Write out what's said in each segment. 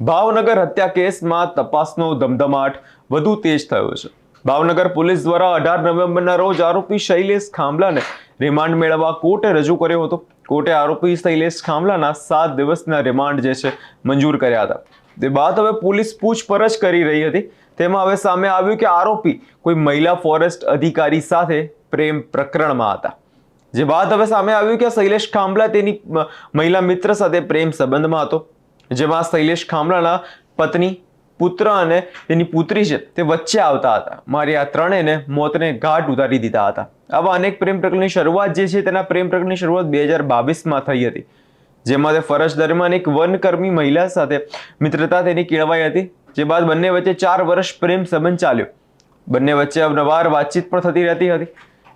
ભાવનગર હત્યા કેસમાં તપાસનો ધમધમાટ વધુ તેજ થયો છે. ભાવનગર પોલીસ દ્વારા અઢાર નવેમ્બરના રોજ આરોપી શૈલેષ ખાંભલાને રિમાન્ડ મેળવવા કોર્ટે રજૂ કર્યો હતો. કોર્ટે આરોપી શૈલેષ ખાંભલાના સાત દિવસના રિમાન્ડ જે છે મંજૂર કર્યા હતા. તે બાદ હવે પોલીસ પૂછપરછ કરી રહી હતી. તેમાં હવે સામે આવ્યું કે આરોપી કોઈ મહિલા ફોરેસ્ટ અધિકારી સાથે પ્રેમ પ્રકરણમાં હતા. જે બાદ હવે સામે આવ્યું કે શૈલેષ ખાંભલા તેની મહિલા મિત્ર સાથે પ્રેમ સંબંધમાં હતો. જેમાં શૈલેષ ખામરાના પત્ની પુત્ર અને તેની પુત્રી છે તે વચ્ચે આવતા હતા. મારી આ ત્રણેયને મોતને ઘાટ ઉતારી દીધા હતા. આવા અનેક પ્રેમ પ્રકરણની શરૂઆત જે છે તેના પ્રેમ પ્રકરણની શરૂઆત બે હજાર બાવીસમાં થઈ હતી. જેમાં તે ફરજ દરમિયાન એક વનકર્મી મહિલા સાથે મિત્રતા તેની કેળવાઈ હતી. જે બાદ બંને વચ્ચે ચાર વર્ષ પ્રેમ સંબંધ ચાલ્યો. બંને વચ્ચે અવનવાર વાતચીત પણ થતી રહેતી હતી.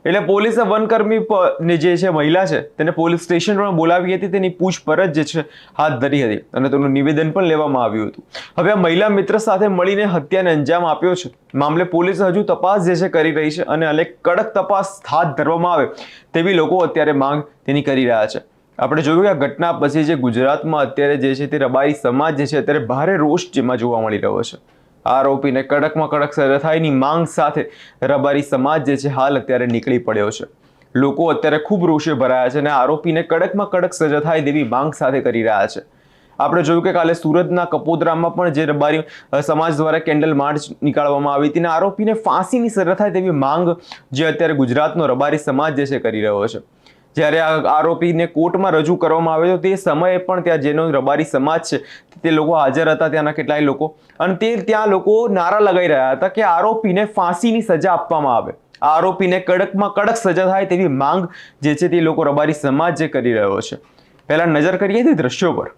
એટલે પોલીસે વનકર્મી પ- જે છે, મહિલા છે, તેને પોલીસ સ્ટેશન પણ બોલાવી હતી, તેની પૂછપરછ જે છે, હાથ ધરી હતી અને તેનું નિવેદન પણ લેવામાં આવ્યું હતું. હવે આ મહિલા મિત્ર સાથે મળીને હત્યાને અંજામ આપ્યો છે. મામલે પોલીસ હજુ તપાસ જે છે, કરી રહી છે અને અનેક કડક તપાસ હાથ ધરવામાં આવે તેવી લોકો અત્યારે માંગ તેની કરી રહ્યા છે. આપણે જોયું કે આ ઘટના પછી જે ગુજરાતમાં અત્યારે જે છે, તે રબારી સમાજ જે છે, અત્યારે ભારે રોષ જેમાં જોવા મળી રહ્યો છે. આરોપીને કડકમાં કડક સજા થાયની માંગ સાથે રબારી સમાજ જે છે હાલ અત્યારે નીકળી પડ્યો છે. લોકો અત્યારે ખૂબ રોષે ભરાયા છે અને આરોપીને કડકમાં કડક સજા થાય તેવી માંગ સાથે કરી રહ્યા છે. આપણે જોયું કે કાલે સુરતના કપોદરામાં પણ જે રબારી સમાજ દ્વારા કેન્ડલ માર્ચ નીકાળવામાં આવી હતી અને આરોપીને ફાંસીની સજા થાય તેવી માંગ જે અત્યારે ગુજરાતનો રબારી સમાજ જે છે કરી રહ્યો છે. જ્યારે આ આરોપીને કોર્ટમાં રજૂ કરવામાં આવ્યો તો તે સમયે પણ ત્યાં જેનો રબારી સમાજ છે, તે લોકો હાજર હતા, ત્યાંના કેટલાય લોકો. અને તે ત્યાં લોકો નારા લગાઈ રહ્યા હતા કે આરોપીને ફાંસીની સજા આપવામાં આવે. આરોપીને કડકમાં કડક સજા થાય તેવી માંગ જે છે, તે લોકો રબારી સમાજ જે કરી રહ્યો છે. પહેલા નજર કરીએ તે દ્રશ્યો પર.